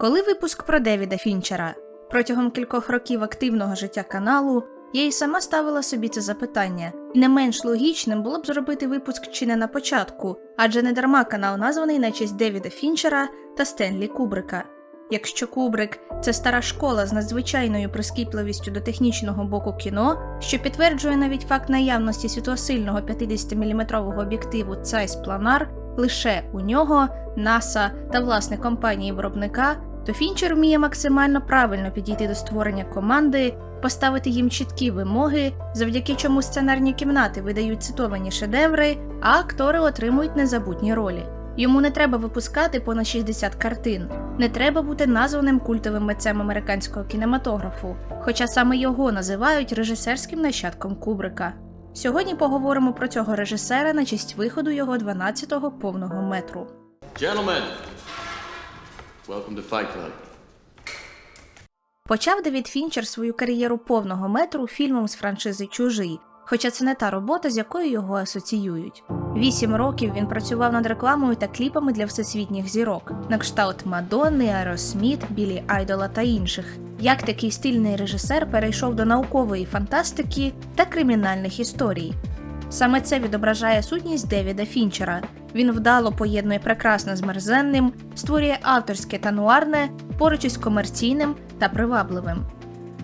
Коли випуск про Девіда Фінчера? Протягом кількох років активного життя каналу я і сама ставила собі це запитання, і не менш логічним було б зробити випуск чи не на початку, адже не дарма канал названий на честь Девіда Фінчера та Стенлі Кубрика. Якщо Кубрик це стара школа з надзвичайною прискіпливістю до технічного боку кіно, що підтверджує навіть факт наявності світлосильного 50-мм об'єктиву Zeiss Planar лише у нього, НАСА та власне компанії виробника, то Фінчер вміє максимально правильно підійти до створення команди, поставити їм чіткі вимоги, завдяки чому сценарні кімнати видають цитовані шедеври, а актори отримують незабутні ролі. Йому не треба випускати понад 60 картин, не треба бути названим культовим митцем американського кінематографу, хоча саме його називають режисерським нащадком Кубрика. Сьогодні поговоримо про цього режисера на честь виходу його 12-го повного метру. Gentlemen, welcome to Fight Club. Почав Девід Фінчер свою кар'єру повного метру фільмом з франшизи Чужий, хоча це не та робота, з якою його асоціюють. Вісім років він працював над рекламою та кліпами для всесвітніх зірок, на кшталт Мадонни, Аеросміт, Білі Айдола та інших. Як такий стильний режисер перейшов до наукової фантастики та кримінальних історій. Саме це відображає сутність Девіда Фінчера. Він вдало поєднує прекрасне з мерзенним, створює авторське та нуарне поруч із комерційним та привабливим.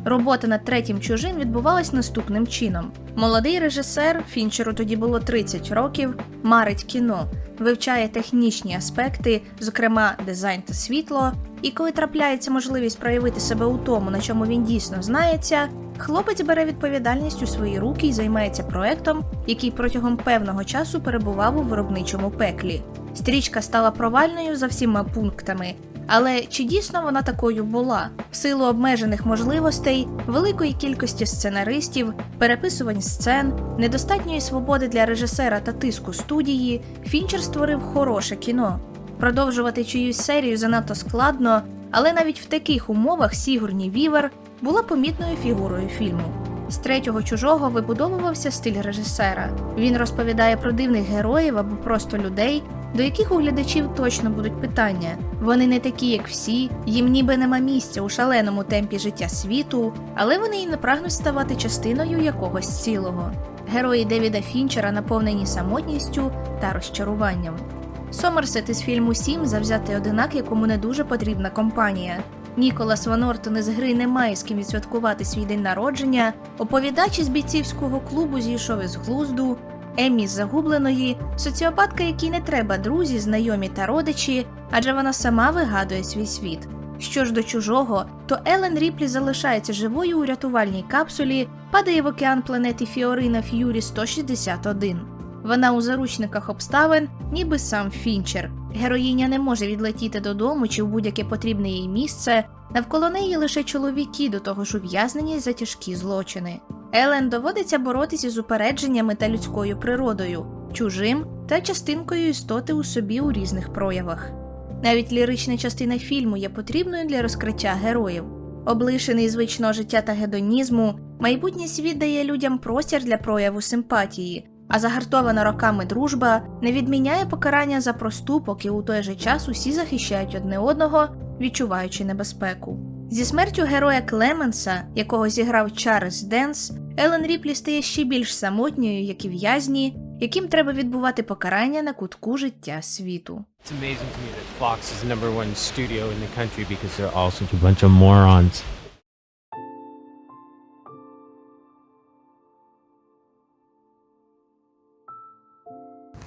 Робота над третім чужим відбувалась наступним чином: молодий режисер, Фінчеру тоді було 30 років, марить кіно, вивчає технічні аспекти, зокрема дизайн та світло. І коли трапляється можливість проявити себе у тому, на чому він дійсно знається, хлопець бере відповідальність у свої руки і займається проектом, який протягом певного часу перебував у виробничому пеклі. Стрічка стала провальною за всіма пунктами, але чи дійсно вона такою була? В силу обмежених можливостей, великої кількості сценаристів, переписувань сцен, недостатньої свободи для режисера та тиску студії, Фінчер створив хороше кіно. Продовжувати чиюсь серію занадто складно, але навіть в таких умовах Сігурні Вівер була помітною фігурою фільму. З третього чужого вибудовувався стиль режисера. Він розповідає про дивних героїв або просто людей, до яких у глядачів точно будуть питання. Вони не такі, як всі, їм ніби нема місця у шаленому темпі життя світу, але вони і не прагнуть ставати частиною якогось цілого. Герої Девіда Фінчера наповнені самотністю та розчаруванням. Сомерсет із фільму Сім завзятий одинак, якому не дуже потрібна компанія. Ніколас Ван Ортон із гри не має з ким відсвяткувати свій день народження. Оповідач із бійцівського клубу зійшов із глузду. Еммі з загубленої, соціопатка, якій не треба друзі, знайомі та родичі, адже вона сама вигадує свій світ. Що ж до чужого, то Елен Ріплі залишається живою у рятувальній капсулі, падає в океан планети Фіорина Ф'юрі 161. Вона у заручниках обставин, ніби сам Фінчер. Героїня не може відлетіти додому чи в будь-яке потрібне їй місце. Навколо неї лише чоловіки до того ж ув'язнені за тяжкі злочини. Елен доводиться боротися з упередженнями та людською природою, чужим та частинкою істоти у собі у різних проявах. Навіть лірична частина фільму є потрібною для розкриття героїв. Облишений звичного життя та гедонізму, майбутній світ дає людям простір для прояву симпатії, а загартована роками дружба не відміняє покарання за проступок і у той же час усі захищають одне одного, відчуваючи небезпеку. Зі смертю героя Клеменса, якого зіграв Чарльз Денс, Елен Ріплі стає ще більш самотньою, як і в'язні, яким треба відбувати покарання на кутку життя світу. It's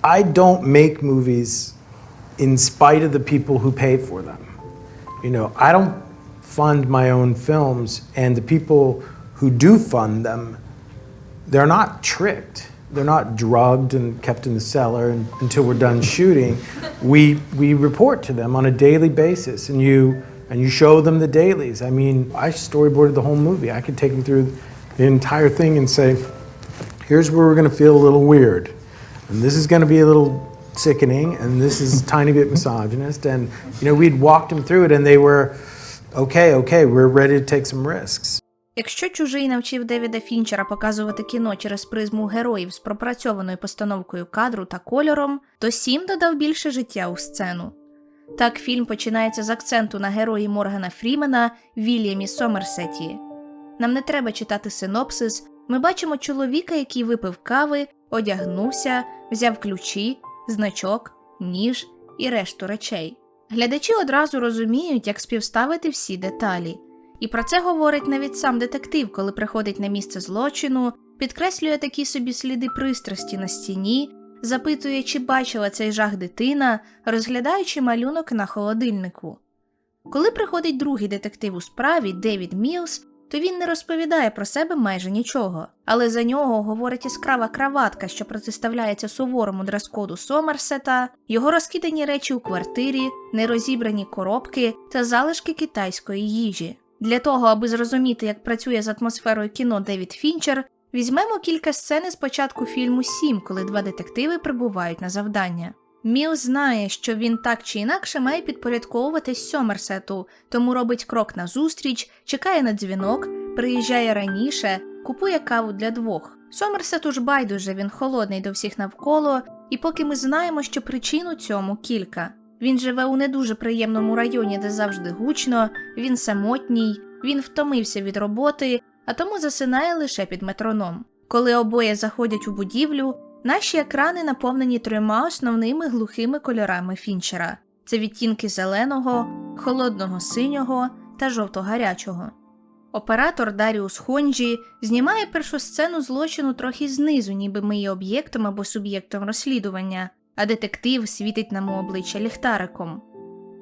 I don't make movies in spite of the people who pay for them. You know, I don't fund my own films, and the people who do fund them, they're not tricked. They're not drugged and kept in the cellar and, until we're done shooting. We, we report to them on a daily basis, and you, and you show them the dailies. I mean, I storyboarded the whole movie. I could take them through the entire thing and say, here's where we're going to feel a little weird and this is going to be a little sickening and this is a tiny bit misogynist and you know we'd walked them through it and they were okay okay we're ready to take some risks Якщо чужий навчив Девіда Фінчера показувати кіно через призму героїв з пропрацьованою постановкою кадру та кольором, то сім додав більше життя у сцену. Так фільм починається з акценту на герої Моргана Фрімена Вільямі Сомерсеті. Нам не треба читати синопсис. Ми бачимо чоловіка, який випив кави, одягнувся, взяв ключі, значок, ніж і решту речей. Глядачі одразу розуміють, як співставити всі деталі. І про це говорить навіть сам детектив, коли приходить на місце злочину, підкреслює такі собі сліди пристрасті на стіні, запитує, чи бачила цей жах дитина, розглядаючи малюнок на холодильнику. Коли приходить другий детектив у справі Девід Мілс, то він не розповідає про себе майже нічого, але за нього говорить яскрава краватка, що протиставляється суворому дрес-коду Сомерсета, його розкидані речі у квартирі, нерозібрані коробки та залишки китайської їжі. Для того, аби зрозуміти, як працює з атмосферою кіно Девід Фінчер, візьмемо кілька сцен з початку фільму Сім, коли два детективи прибувають на завдання. Міл знає, що він так чи інакше має підпорядковуватись Сомерсету, тому робить крок назустріч, чекає на дзвінок, приїжджає раніше, купує каву для двох. Сомерсету ж байдуже, він холодний до всіх навколо, і поки ми знаємо, що причину цьому кілька. Він живе у не дуже приємному районі, де завжди гучно, він самотній, він втомився від роботи, а тому засинає лише під метроном. Коли обоє заходять у будівлю, наші екрани наповнені трьома основними глухими кольорами фінчера: це відтінки зеленого, холодного синього та жовто-гарячого. Оператор Даріус Хонджі знімає першу сцену злочину трохи знизу, ніби ми є об'єктом або суб'єктом розслідування, а детектив світить нам обличчя ліхтариком.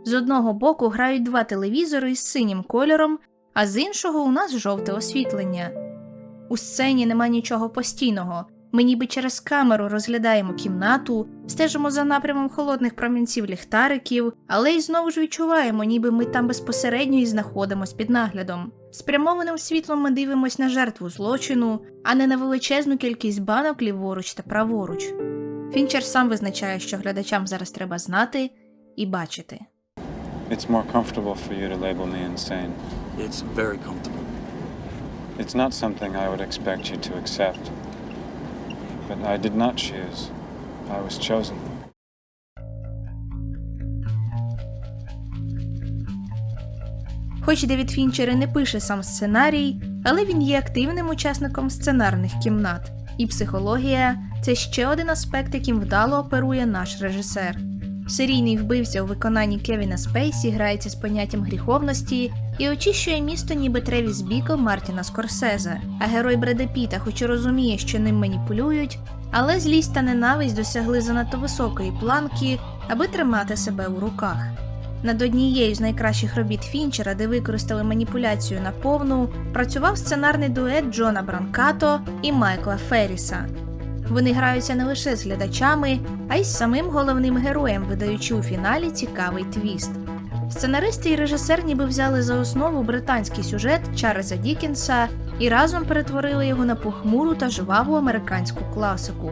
З одного боку грають два телевізори із синім кольором, а з іншого у нас жовте освітлення. У сцені нема нічого постійного. Ми ніби через камеру розглядаємо кімнату, стежимо за напрямом холодних промінців ліхтариків, але й знову ж відчуваємо, ніби ми там безпосередньо і знаходимось під наглядом. Спрямованим світлом ми дивимось на жертву злочину, а не на величезну кількість банок ліворуч та праворуч. Фінчер сам визначає, що глядачам зараз треба знати і бачити. It's more comfortable for you to label me insane. It's very comfortable. It's not something I would expect you to accept. But I did not choose. I was chosen. Хоч Девід Фінчер і не пише сам сценарій, але він є активним учасником сценарних кімнат. І психологія це ще один аспект, яким вдало оперує наш режисер. Серійний вбивця у виконанні Кевіна Спейсі грається з поняттям гріховності і очищує місто ніби Тревіс Біко Мартіна Скорсезе. А герой Бреда Піта, хоч і розуміє, що ним маніпулюють, але злість та ненависть досягли занадто високої планки, аби тримати себе у руках. Над однією з найкращих робіт Фінчера, де використали маніпуляцію на повну, працював сценарний дует Джона Бранкато і Майкла Ферріса. Вони граються не лише з глядачами, а й з самим головним героєм, видаючи у фіналі цікавий твіст. Сценаристи і режисер ніби взяли за основу британський сюжет Чарльза Дікінса і разом перетворили його на похмуру та жваву американську класику.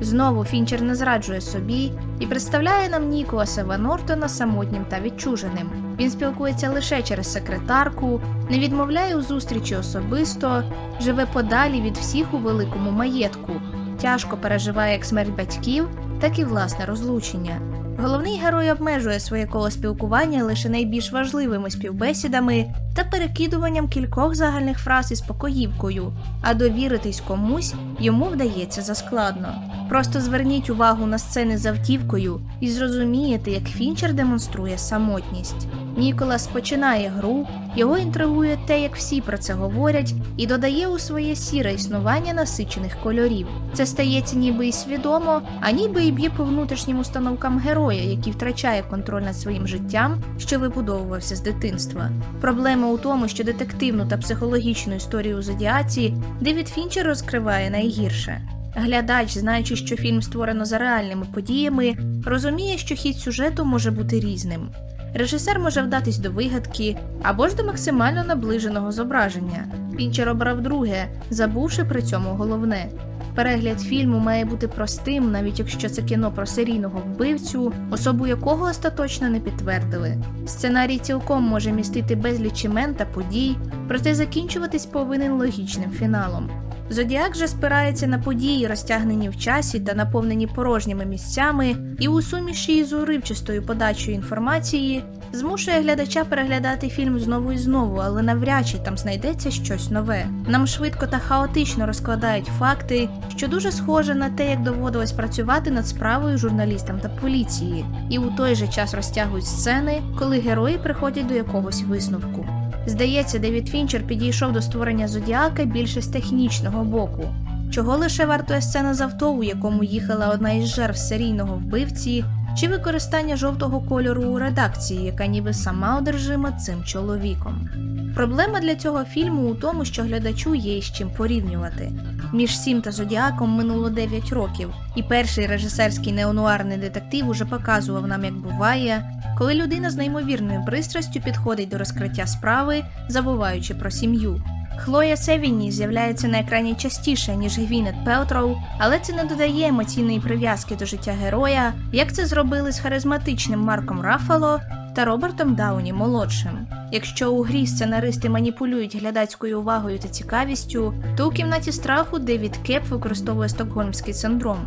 Знову Фінчер не зраджує собі і представляє нам Ніколаса Ван Нортона самотнім та відчуженим. Він спілкується лише через секретарку, не відмовляє у зустрічі особисто, живе подалі від всіх у великому маєтку, тяжко переживає як смерть батьків, так і власне розлучення. Головний герой обмежує своє коло спілкування лише найбільш важливими співбесідами та перекидуванням кількох загальних фраз із покоївкою, а довіритись комусь йому вдається заскладно. Просто зверніть увагу на сцени з автівкою і зрозумієте, як Фінчер демонструє самотність. Ніколас починає гру, його інтригує те, як всі про це говорять, і додає у своє сіре існування насичених кольорів. Це стається ніби і свідомо, а ніби і б'є по внутрішнім установкам героя, який втрачає контроль над своїм життям, що вибудовувався з дитинства. Проблема у тому, що детективну та психологічну історію зодіаці Девід Фінчер розкриває найгірше. Глядач, знаючи, що фільм створено за реальними подіями, розуміє, що хід сюжету може бути різним. Режисер може вдатись до вигадки або ж до максимально наближеного зображення. Фінчер обрав друге, забувши при цьому головне. Перегляд фільму має бути простим, навіть якщо це кіно про серійного вбивцю, особу якого остаточно не підтвердили. Сценарій цілком може містити безліч імен та подій, проте закінчуватись повинен логічним фіналом. Зодіак же спирається на події, розтягнені в часі та наповнені порожніми місцями, і у суміші із уривчастою подачею інформації змушує глядача переглядати фільм знову і знову, але навряд чи там знайдеться щось нове. Нам швидко та хаотично розкладають факти, що дуже схоже на те, як доводилось працювати над справою журналістам та поліції, і у той же час розтягують сцени, коли герої приходять до якогось висновку. Здається, Девід Фінчер підійшов до створення зодіака більше з технічного боку. Чого лише вартує сцена з авто, у якому їхала одна із жертв серійного вбивці, чи використання жовтого кольору у редакції, яка ніби сама одержима цим чоловіком. Проблема для цього фільму у тому, що глядачу є з чим порівнювати. Між Сім та Зодіаком минуло 9 років, і перший режисерський неонуарний детектив уже показував нам, як буває, коли людина з неймовірною пристрастю підходить до розкриття справи, забуваючи про сім'ю. Хлоя Севіні з'являється на екрані частіше, ніж Гвінет Пелтроу, але це не додає емоційної прив'язки до життя героя, як це зробили з харизматичним Марком Раффало та Робертом Дауні молодшим. Якщо у грі сценаристи маніпулюють глядацькою увагою та цікавістю, то у кімнаті страху Девід Кеп використовує стокгольмський синдром.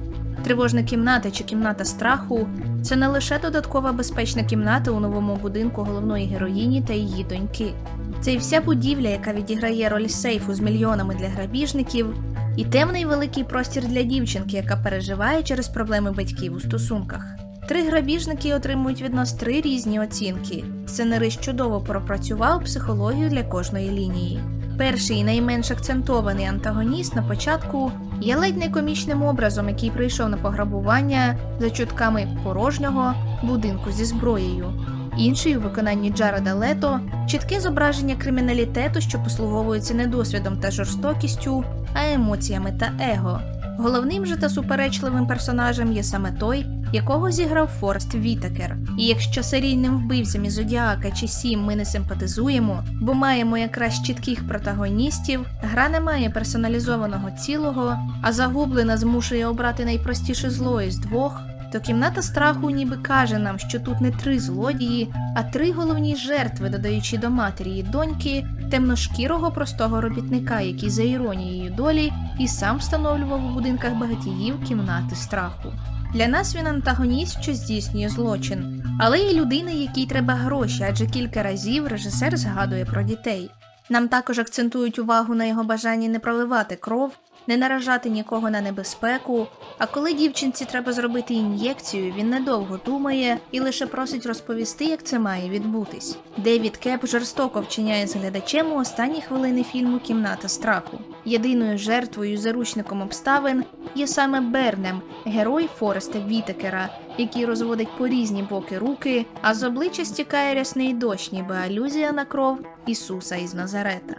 Тривожна кімната чи кімната страху це не лише додаткова безпечна кімната у новому будинку головної героїні та її доньки. Це і вся будівля, яка відіграє роль сейфу з мільйонами для грабіжників, і темний великий простір для дівчинки, яка переживає через проблеми батьків у стосунках. Три грабіжники отримують від нас три різні оцінки. Сценарист чудово пропрацював психологію для кожної лінії. Перший і найменш акцентований антагоніст на початку є ледь не комічним образом, який прийшов на пограбування за чутками порожнього будинку зі зброєю. Інший у виконанні Джареда Лето чітке зображення криміналітету, що послуговується не досвідом та жорстокістю, а емоціями та его. Головним же та суперечливим персонажем є саме той, якого зіграв Форест Вітакер. І якщо серійним вбивцям із Зодіака чи Сім ми не симпатизуємо, бо маємо якраз чітких протагоністів, гра не має персоналізованого цілого, а загублена змушує обрати найпростіше зло із двох, то кімната страху ніби каже нам, що тут не три злодії, а три головні жертви, додаючи до матері і доньки темношкірого простого робітника, який за іронією долі і сам встановлював у будинках багатіїв кімнати страху. Для нас він антагоніст, що здійснює злочин, але і людина, якій треба гроші, адже кілька разів режисер згадує про дітей. Нам також акцентують увагу на його бажанні не проливати кров, не наражати нікого на небезпеку. А коли дівчинці треба зробити ін'єкцію, він недовго думає і лише просить розповісти, як це має відбутись. Девід Кеп жорстоко вчиняє з глядачем у останні хвилини фільму Кімната страху. Єдиною жертвою заручником обставин є саме Бернем, герой Фореста Вітекера, який розводить по різні боки руки, а з обличчя стікає рясний дощ, ніби алюзія на кров Ісуса із Назарета.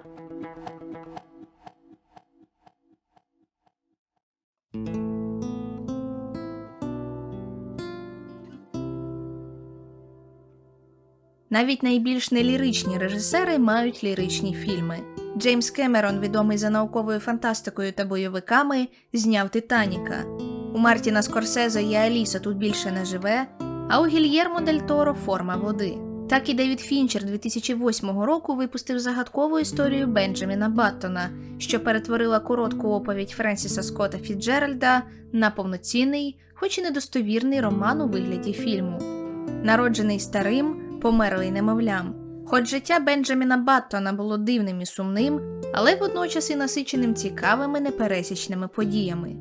Навіть найбільш неліричні режисери мають ліричні фільми. Джеймс Кемерон, відомий за науковою фантастикою та бойовиками, зняв Титаніка. У Мартіна Скорсезе є Аліса тут більше не живе, а у Гільєрмо Дель Торо форма води. Так і Девід Фінчер 2008 року випустив загадкову історію Бенджаміна Баттона, що перетворила коротку оповідь Френсіса Скотта Фіджеральда на повноцінний, хоч і недостовірний роман у вигляді фільму. Народжений старим, померлий немовлям. Хоч життя Бенджаміна Баттона було дивним і сумним, але водночас і насиченим цікавими непересічними подіями.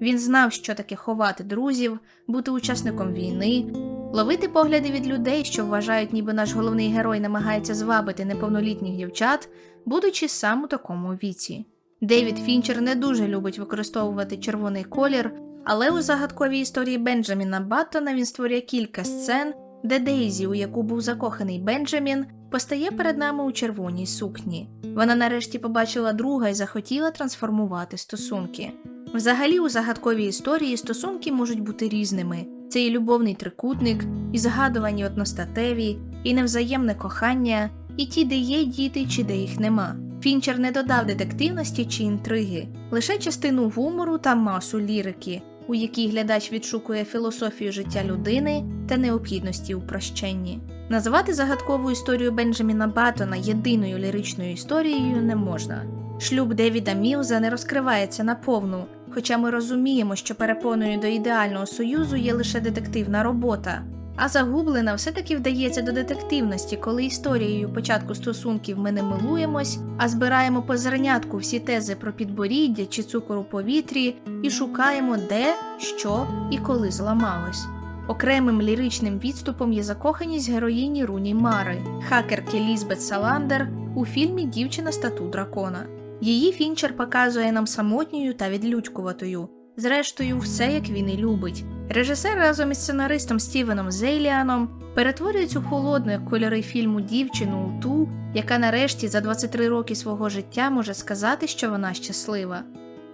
Він знав, що таке ховати друзів, бути учасником війни, ловити погляди від людей, що вважають, ніби наш головний герой намагається звабити неповнолітніх дівчат, будучи сам у такому віці. Девід Фінчер не дуже любить використовувати червоний колір, але у загадковій історії Бенджаміна Баттона він створює кілька сцен, де Дейзі, у яку був закоханий Бенджамін, постає перед нами у червоній сукні. Вона нарешті побачила друга і захотіла трансформувати стосунки. Взагалі, у загадковій історії стосунки можуть бути різними. Це і любовний трикутник, і згадувані одностатеві, і невзаємне кохання, і ті, де є діти, чи де їх нема. Фінчер не додав детективності чи інтриги, лише частину гумору та масу лірики, у якій глядач відшукує філософію життя людини та необхідності у прощенні. Називати загадкову історію Бенджаміна Баттона єдиною ліричною історією не можна. Шлюб Девіда Мілза не розкривається наповну, хоча ми розуміємо, що перепоною до ідеального союзу є лише детективна робота. А загублена все-таки вдається до детективності, коли історією початку стосунків ми не милуємось, а збираємо по зернятку всі тези про підборіддя чи цукор у повітрі і шукаємо, де, що і коли зламалось. Окремим ліричним відступом є закоханість героїні Руні Мари, хакерки Лізбет Саландер у фільмі Дівчина стату дракона. Її Фінчер показує нам самотньою та відлюдькуватою. Зрештою, все як він і любить. Режисер разом із сценаристом Стівеном Зейліаном перетворює цю холодну як кольори фільму дівчину у ту, яка нарешті за 23 роки свого життя може сказати, що вона щаслива.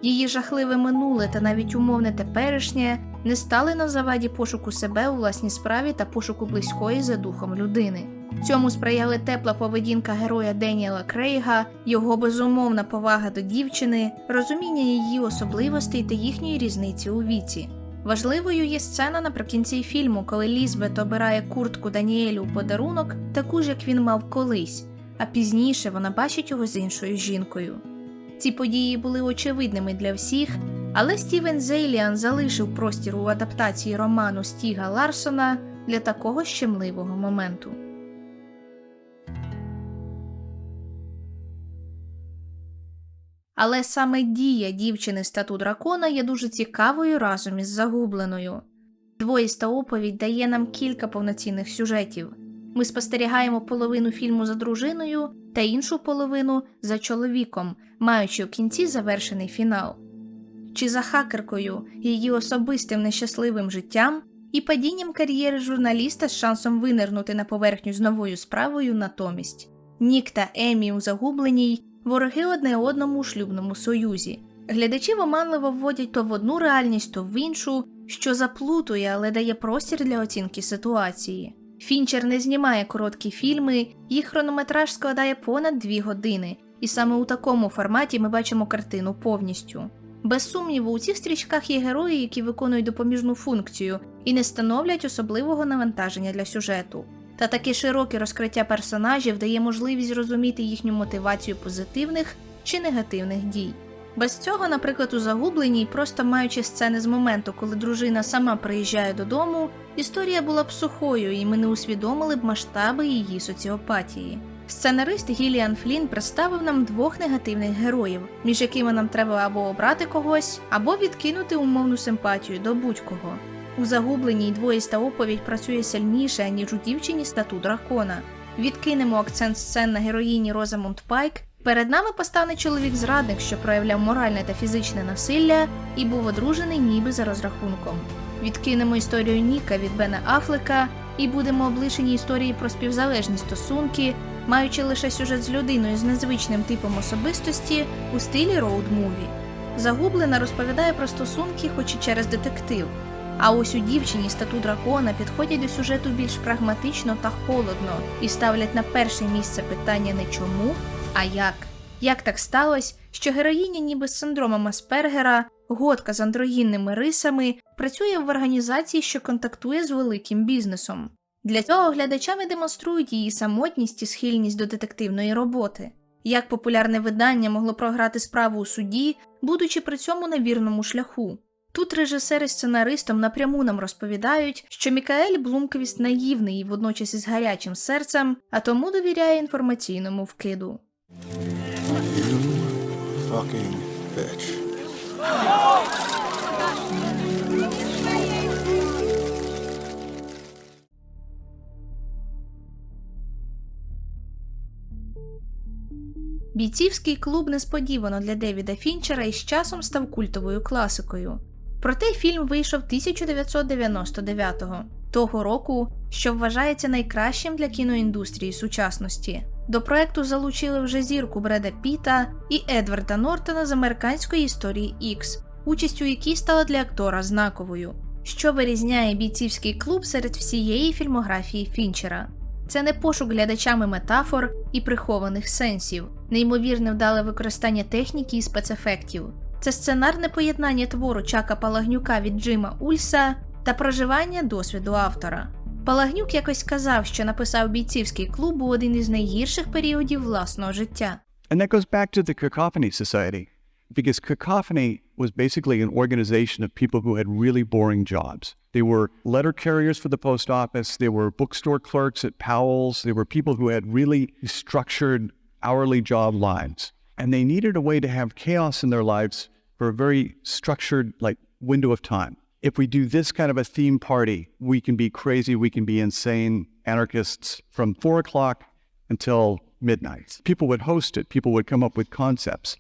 Її жахливе минуле та навіть умовне теперішнє не стали на заваді пошуку себе у власній справі та пошуку близької за духом людини. Цьому сприяли тепла поведінка героя Деніела Крейга, його безумовна повага до дівчини, розуміння її особливостей та їхньої різниці у віці. Важливою є сцена наприкінці фільму, коли Лізбет обирає куртку Даніелю у подарунок, таку ж, як він мав колись, а пізніше вона бачить його з іншою жінкою. Ці події були очевидними для всіх, але Стівен Зейліан залишив простір у адаптації роману Стіга Ларсона для такого щемливого моменту. Але саме дія дівчини з тату дракона є дуже цікавою разом із загубленою. Двоїста оповідь дає нам кілька повноцінних сюжетів. Ми спостерігаємо половину фільму за дружиною та іншу половину за чоловіком, маючи у кінці завершений фінал. Чи за хакеркою, її особистим нещасливим життям і падінням кар'єри журналіста з шансом винирнути на поверхню з новою справою натомість. Нік та Емі у загубленій вороги одне одному у шлюбному союзі. Глядачів оманливо вводять то в одну реальність, то в іншу, що заплутує, але дає простір для оцінки ситуації. Фінчер не знімає короткі фільми, їх хронометраж складає понад дві години, і саме у такому форматі ми бачимо картину повністю. Без сумніву, у цих стрічках є герої, які виконують допоміжну функцію і не становлять особливого навантаження для сюжету. Та таке широке розкриття персонажів дає можливість зрозуміти їхню мотивацію позитивних чи негативних дій. Без цього, наприклад, у загубленій, просто маючи сцени з моменту, коли дружина сама приїжджає додому, історія була б сухою, і ми не усвідомили б масштаби її соціопатії. Сценарист Гіліан Флін представив нам двох негативних героїв, між якими нам треба або обрати когось, або відкинути умовну симпатію до будь-кого. У загубленій двоїста оповідь працює сильніше, ніж у дівчині стату дракона. Відкинемо акцент сцен на героїні Розамунд Пайк. Перед нами постане чоловік-зрадник, що проявляв моральне та фізичне насилля і був одружений ніби за розрахунком. Відкинемо історію Ніка від Бена Афлека і будемо облишені історії про співзалежні стосунки, маючи лише сюжет з людиною з незвичним типом особистості у стилі роуд-муві. Загублена розповідає про стосунки, хоч і через детектив. А ось у дівчині стату дракона підходять до сюжету більш прагматично та холодно і ставлять на перше місце питання не чому, а як. Як так сталося, що героїня, ніби з синдромом Аспергера, годка з андрогінними рисами, працює в організації, що контактує з великим бізнесом. Для цього глядачами демонструють її самотність і схильність до детективної роботи. Як популярне видання могло програти справу у суді, будучи при цьому на вірному шляху. Тут режисери сценаристом напряму нам розповідають, що Мікаель Блумквіст наївний і водночас із гарячим серцем, а тому довіряє інформаційному вкиду. Бійцівський клуб несподівано для Девіда Фінчера і з часом став культовою класикою. Проте фільм вийшов 1999-го, того року, що вважається найкращим для кіноіндустрії сучасності. До проекту залучили вже зірку Бреда Піта і Едварда Нортона з американської історії X, участь у якій стала для актора знаковою, що вирізняє бійцівський клуб серед всієї фільмографії Фінчера. Це не пошук глядачами метафор і прихованих сенсів, неймовірне вдале використання техніки і спецефектів. Це сценарне поєднання твору Чака Палагнюка від Джима Ульса та проживання досвіду автора. Палагнюк якось казав, що написав бійцівський клуб у один із найгірших періодів власного життя. And that goes back to the Cacophony Society, because Cacophony was basically an organization of people who had really boring jobs. They were letter carriers for the post office, they were bookstore clerks at Powell's, they were people who had really structured hourly job lives. And they needed a way to have chaos in their lives for a very structured like window of time. If we do this kind of a theme party, we can be crazy, we can be insane anarchists from four o'clock until midnight. People would host it, people would come up with concepts.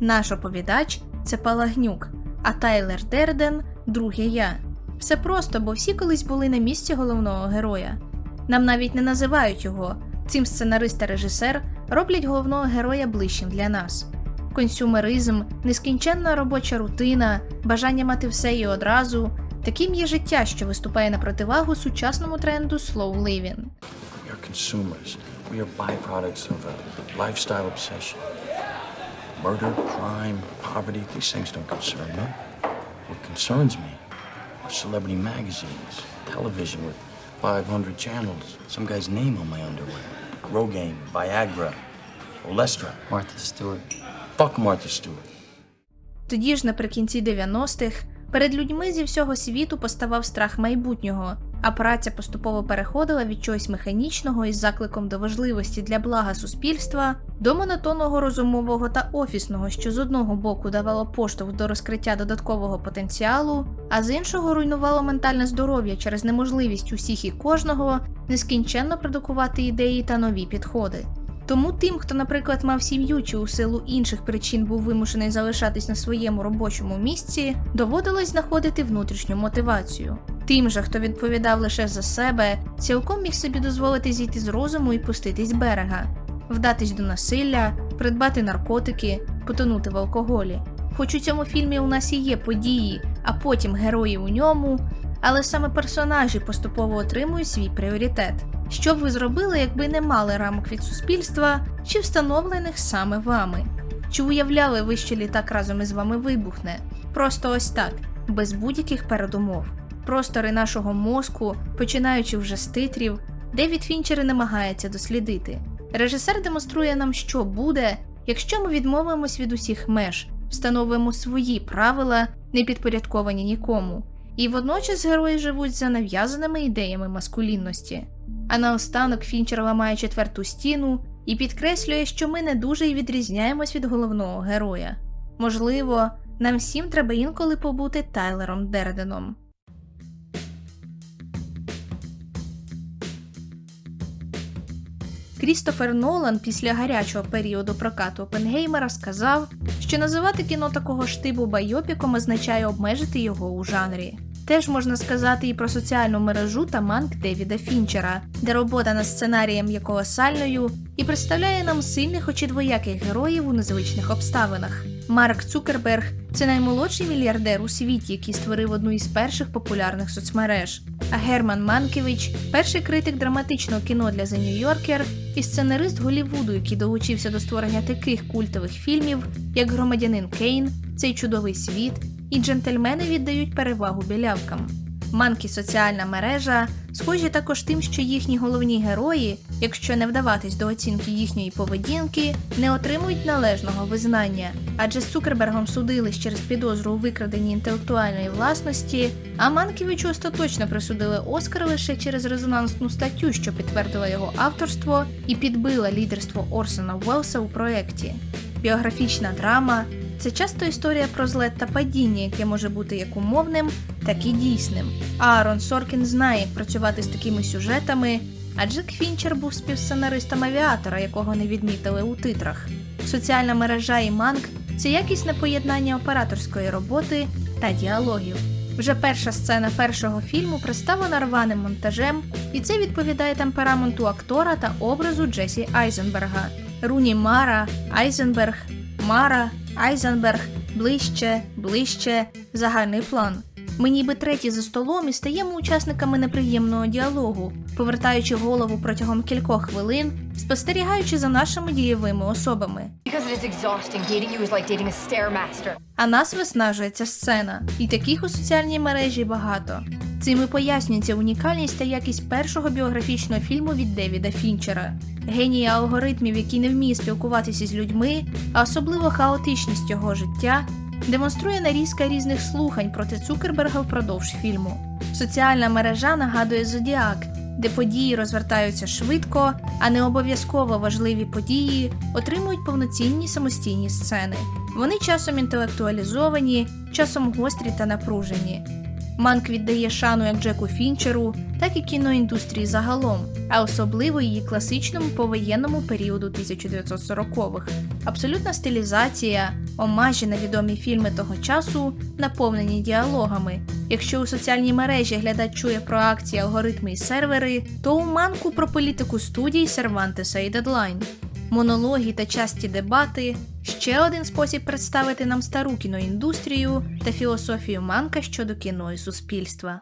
Наш оповідач це Палагнюк, а Тайлер Дерден друге я. Все просто, бо всі колись були на місці головного героя. Нам навіть не називають його. Цим сценарист та режисер роблять головного героя ближчим для нас. Консюмеризм, нескінченна робоча рутина, бажання мати все і одразу. Таким є життя, що виступає на противагу сучасному тренду slow living. We are consumers. Murder, crime, poverty, these things don't concern me. What concerns me are celebrity magazines, television with 500 channels, some guy's name on my underwear. Rogaine, Viagra, Olestra, Martha Stewart. Fuck Martha Stewart. Тоді ж, наприкінці 90-х, перед людьми зі всього світу поставав страх майбутнього, а праця поступово переходила від чогось механічного із закликом до важливості для блага суспільства до монотонного розумового та офісного, що з одного боку давало поштовх до розкриття додаткового потенціалу, а з іншого руйнувало ментальне здоров'я через неможливість усіх і кожного нескінченно продукувати ідеї та нові підходи. Тому тим, хто, наприклад, мав сім'ю чи у силу інших причин був вимушений залишатись на своєму робочому місці, доводилось знаходити внутрішню мотивацію. Тим же, хто відповідав лише за себе, цілком міг собі дозволити зійти з розуму і пуститись берега, вдатись до насилля, придбати наркотики, потонути в алкоголі. Хоч у цьому фільмі у нас і є події, а потім герої у ньому, але саме персонажі поступово отримують свій пріоритет. Що б ви зробили, якби не мали рамок від суспільства чи встановлених саме вами? Чи уявляли ви, що літак разом із вами вибухне? Просто ось так, без будь-яких передумов. Простори нашого мозку, починаючи вже з титрів, Девід Фінчер намагається дослідити. Режисер демонструє нам, що буде, якщо ми відмовимось від усіх меж, встановимо свої правила, не підпорядковані нікому, і водночас герої живуть за нав'язаними ідеями маскулінності. А наостанок Фінчер ламає четверту стіну і підкреслює, що ми не дуже й відрізняємось від головного героя. Можливо, нам всім треба інколи побути Тайлером Дерденом. Крістофер Нолан після гарячого періоду прокату Опенгеймера сказав, що називати кіно такого штибу байопіком означає обмежити його у жанрі. Теж можна сказати і про соціальну мережу та манк Девіда Фінчера, де робота над сценарієм є колосальною і представляє нам сильних хоч і двояких героїв у незвичних обставинах. Марк Цукерберг це наймолодший мільярдер у світі, який створив одну із перших популярних соцмереж. А Герман Манкевич перший критик драматичного кіно для The New Yorker і сценарист Голлівуду, який долучився до створення таких культових фільмів, як Громадянин Кейн, Цей чудовий світ і джентльмени віддають перевагу білявкам. Манкі соціальна мережа схожі також тим, що їхні головні герої, якщо не вдаватись до оцінки їхньої поведінки, не отримують належного визнання, адже з Цукербергом судились через підозру у викраденні інтелектуальної власності, а Манківичу остаточно присудили Оскар лише через резонансну статтю, що підтвердила його авторство і підбила лідерство Орсона Уелса у проєкті. Біографічна драма це часто історія про злет та падіння, яке може бути як умовним, так і дійсним. Аарон Соркін знає, як працювати з такими сюжетами, а Джек був співсценаристом авіатора, якого не відмітили у титрах. Соціальна мережа і манк це якісне поєднання операторської роботи та діалогів. Вже перша сцена першого фільму представлена рваним монтажем, і це відповідає темпераменту актора та образу Джесі Айзенберга. Руні Мара, Айзенберг, Мара, Айзенберг, ближче, ближче, загальний план. Ми ніби треті за столом і стаємо учасниками неприємного діалогу, повертаючи голову протягом кількох хвилин, спостерігаючи за нашими дієвими особами. А нас виснажує ця сцена, і таких у соціальній мережі багато. Цим і пояснюється унікальність та якість першого біографічного фільму від Девіда Фінчера. Геній алгоритмів, який не вміє спілкуватися з людьми, а особливо хаотичність його життя, демонструє нарізка різних слухань проти Цукерберга впродовж фільму. Соціальна мережа нагадує зодіак, де події розвертаються швидко, а не обов'язково важливі події отримують повноцінні самостійні сцени. Вони часом інтелектуалізовані, часом гострі та напружені. Манк віддає шану як Джеку Фінчеру, так і кіноіндустрії загалом, а особливо її класичному повоєнному періоду 1940-х. Абсолютна стилізація, омажі на відомі фільми того часу, наповнені діалогами. Якщо у соціальній мережі глядач чує про акції, алгоритми і сервери, то у манку про політику студій Сервантеса і Дедлайн. Монологи та часті дебати ще один спосіб представити нам стару кіноіндустрію та філософію манка щодо кіно і суспільства.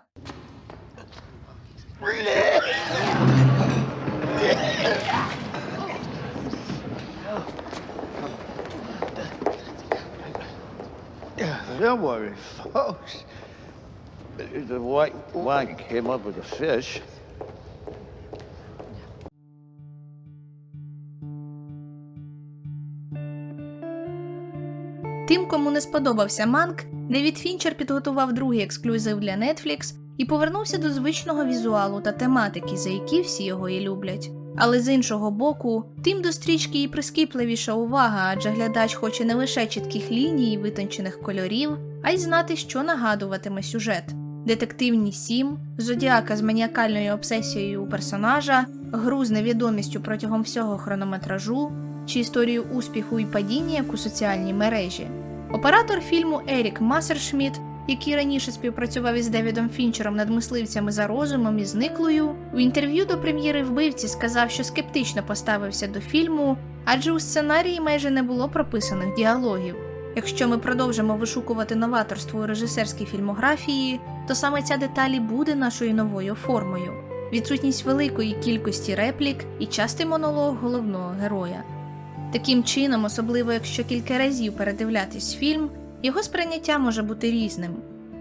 Don't worry, folks. The white wine came up with the fish. Тим, кому не сподобався манк, Девід Фінчер підготував другий ексклюзив для Netflix і повернувся до звичного візуалу та тематики, за які всі його і люблять. Але з іншого боку, тим до стрічки і прискіпливіша увага, адже глядач хоче не лише чітких ліній витончених кольорів, а й знати, що нагадуватиме сюжет. Детективні сім, зодіака з маніакальною обсесією у персонажа, гру з невідомістю протягом всього хронометражу, чи історію успіху і падіння як у соціальній мережі. Оператор фільму Ерік Масершміт, який раніше співпрацював із Девідом Фінчером над мисливцями за розумом і зниклою, у інтерв'ю до прем'єри вбивці сказав, що скептично поставився до фільму, адже у сценарії майже не було прописаних діалогів. Якщо ми продовжимо вишукувати новаторство у режисерській фільмографії, то саме ця деталь і буде нашою новою формою. Відсутність великої кількості реплік і частий монолог головного героя. Таким чином, особливо якщо кілька разів передивлятись фільм, його сприйняття може бути різним.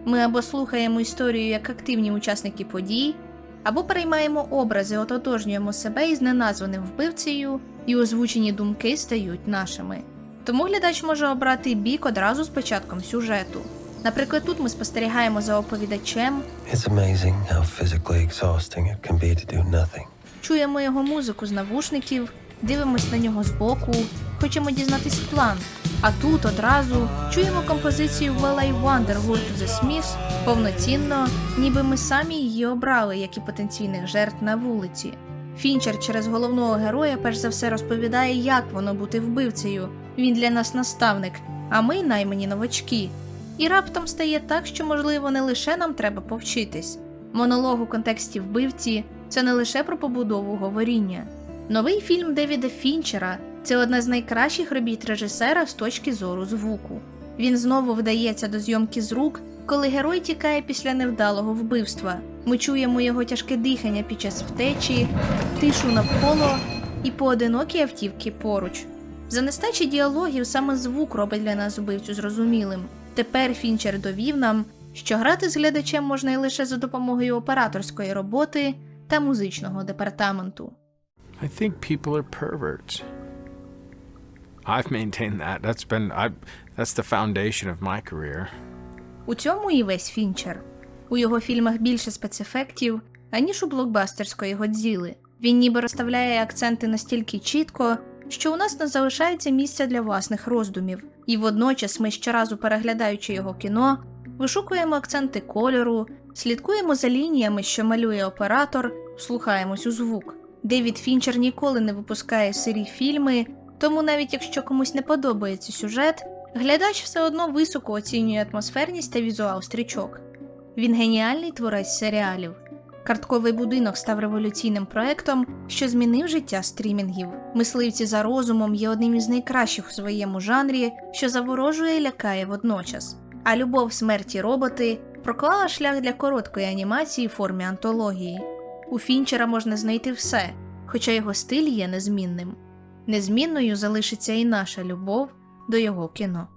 Ми або слухаємо історію як активні учасники подій, або переймаємо образи, ототожнюємо себе із неназваним вбивцею, і озвучені думки стають нашими. Тому глядач може обрати бік одразу з початком сюжету. Наприклад, тут ми спостерігаємо за оповідачем, It's amazing how physically exhausting it can be to do nothing. чуємо його музику з навушників, дивимось на нього збоку, хочемо дізнатись план. А тут одразу чуємо композицію Well I Wonder гурту The Smiths повноцінно, ніби ми самі її обрали, як і потенційних жертв на вулиці. Фінчер через головного героя перш за все розповідає, як воно бути вбивцею. Він для нас наставник, а ми наймані новачки. І раптом стає так, що, можливо, не лише нам треба повчитись. Монолог у контексті вбивці це не лише про побудову говоріння. Новий фільм Девіда Фінчера це одна з найкращих робіт режисера з точки зору звуку. Він знову вдається до зйомки з рук, коли герой тікає після невдалого вбивства. Ми чуємо його тяжке дихання під час втечі, тишу навколо і поодинокі автівки поруч. За нестачі діалогів саме звук робить для нас вбивцю зрозумілим. Тепер Фінчер довів нам, що грати з глядачем можна і лише за допомогою операторської роботи та музичного департаменту. I think people are perverts. I've maintained that. That's been I that's the foundation of my career. У цьому і весь Фінчер. У його фільмах більше спецефектів, аніж у блокбастерської Годзіли. Він ніби розставляє акценти настільки чітко, що у нас не залишається місця для власних роздумів, і водночас ми щоразу переглядаючи його кіно, вишукуємо акценти кольору, слідкуємо за лініями, що малює оператор, вслухаємось у звук. Девід Фінчер ніколи не випускає сирі фільми, тому навіть якщо комусь не подобається сюжет, глядач все одно високо оцінює атмосферність та візуал стрічок. Він геніальний творець серіалів. Картковий будинок став революційним проектом, що змінив життя стрімінгів. Мисливці за розумом є одним із найкращих у своєму жанрі, що заворожує і лякає водночас. А любов смерті роботи проклала шлях для короткої анімації в формі антології. У Фінчера можна знайти все, хоча його стиль є незмінним. Незмінною залишиться і наша любов до його кіно.